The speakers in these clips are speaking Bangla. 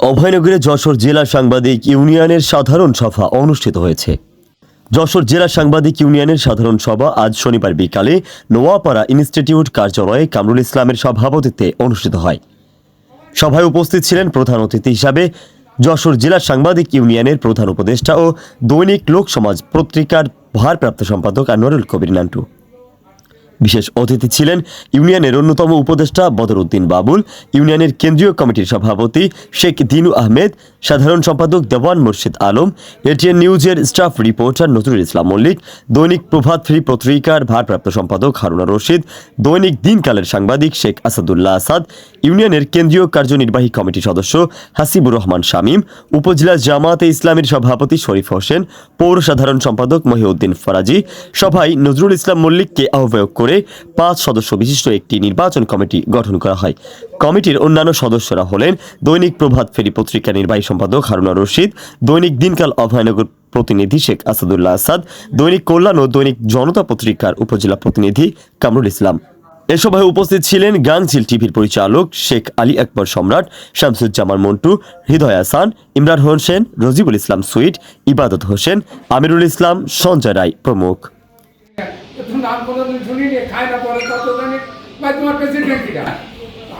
অভয়নগরে যশোর জেলা সাংবাদিক ইউনিয়নের সাধারণ সভা অনুষ্ঠিত হয়েছে। যশোর জেলা সাংবাদিক ইউনিয়নের সাধারণ সভা আজ শনিবার বিকালে নোয়াপাড়া ইনস্টিটিউট কার্যালয়ে কামরুল ইসলামের সভাপতিত্বে অনুষ্ঠিত হয়। সভায় উপস্থিত ছিলেন প্রধান অতিথি হিসাবে যশোর জেলা সাংবাদিক ইউনিয়নের প্রধান উপদেষ্টা ও দৈনিক লোক সমাজ পত্রিকার ভারপ্রাপ্ত সম্পাদক আনোয়ারুল কবির নান্টু। বিশেষ অতিথি ছিলেন ইউনিয়নের অন্যতম উপদেষ্টা বদরউদ্দিন বাবুল, ইউনিয়নের কেন্দ্রীয় কমিটির সভাপতি শেখ দিনু আহমেদ সাধারণ সম্পাদক দেওয়ান মুর্শিদ আলম, এটিএন নিউজের staff reporter Nazrul Islam Mallick, Dainik Prabhat free পত্রিকার ভারপ্রাপ্ত সম্পাদক হারুনা রশিদ, দৈনিক দিনকালের সাংবাদিক শেখ আসাদুল্লাহ আসাদ, ইউনিয়নের কেন্দ্রীয় কার্যনির্বাহী কমিটির সদস্য হাসিবুর রহমান শামীম, উপজেলা জামাতে ইসলামের সভাপতি শরীফ হোসেন, পৌর সাধারণ সম্পাদক মহিউদ্দিন ফরাজি, সভায় নজরুল ইসলাম মল্লিককে আহ্বায়ক করে পাঁচ সদস্য বিশিষ্ট একটি নির্বাচন কমিটি গঠন করা হয়। কমিটির অন্যান্য সদস্যরা হলেন দৈনিক প্রভাত ফেরি পত্রিকা নির্বাহী সম্পাদক হারুনা রশিদ, দৈনিক দিনকাল অভয়নগর প্রতিনিধি শেখ আসাদুল্লাহ আসাদ, দৈনিক কল্যাণ ও দৈনিক জনতা পত্রিকার উপজেলা প্রতিনিধি কামরুল ইসলাম। এ সভায় উপস্থিত ছিলেন গাংঝিল টিভির পরিচালক শেখ আলী আকবর সম্রাট, শামসুজ্জামান মন্টু, হৃদয় আসান ইমরান হোসেন, রজিবুল ইসলাম সুইট, ইবাদত হোসেন, আমিরুল ইসলাম, সঞ্জয় রায় প্রমুখ।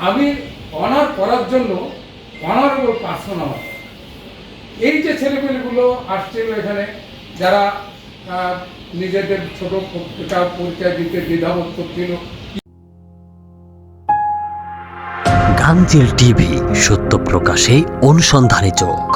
আমি অনার করার জন্য এই যে ছেলেপেলেগুলো আসছিল এখানে, যারা নিজেদের ছোট পত্রিকা, পরিচয় দিতে দ্বিধাবোধ করছিল। গাঙ্গেল টিভি, সত্য প্রকাশে অনুসন্ধানে চোখ।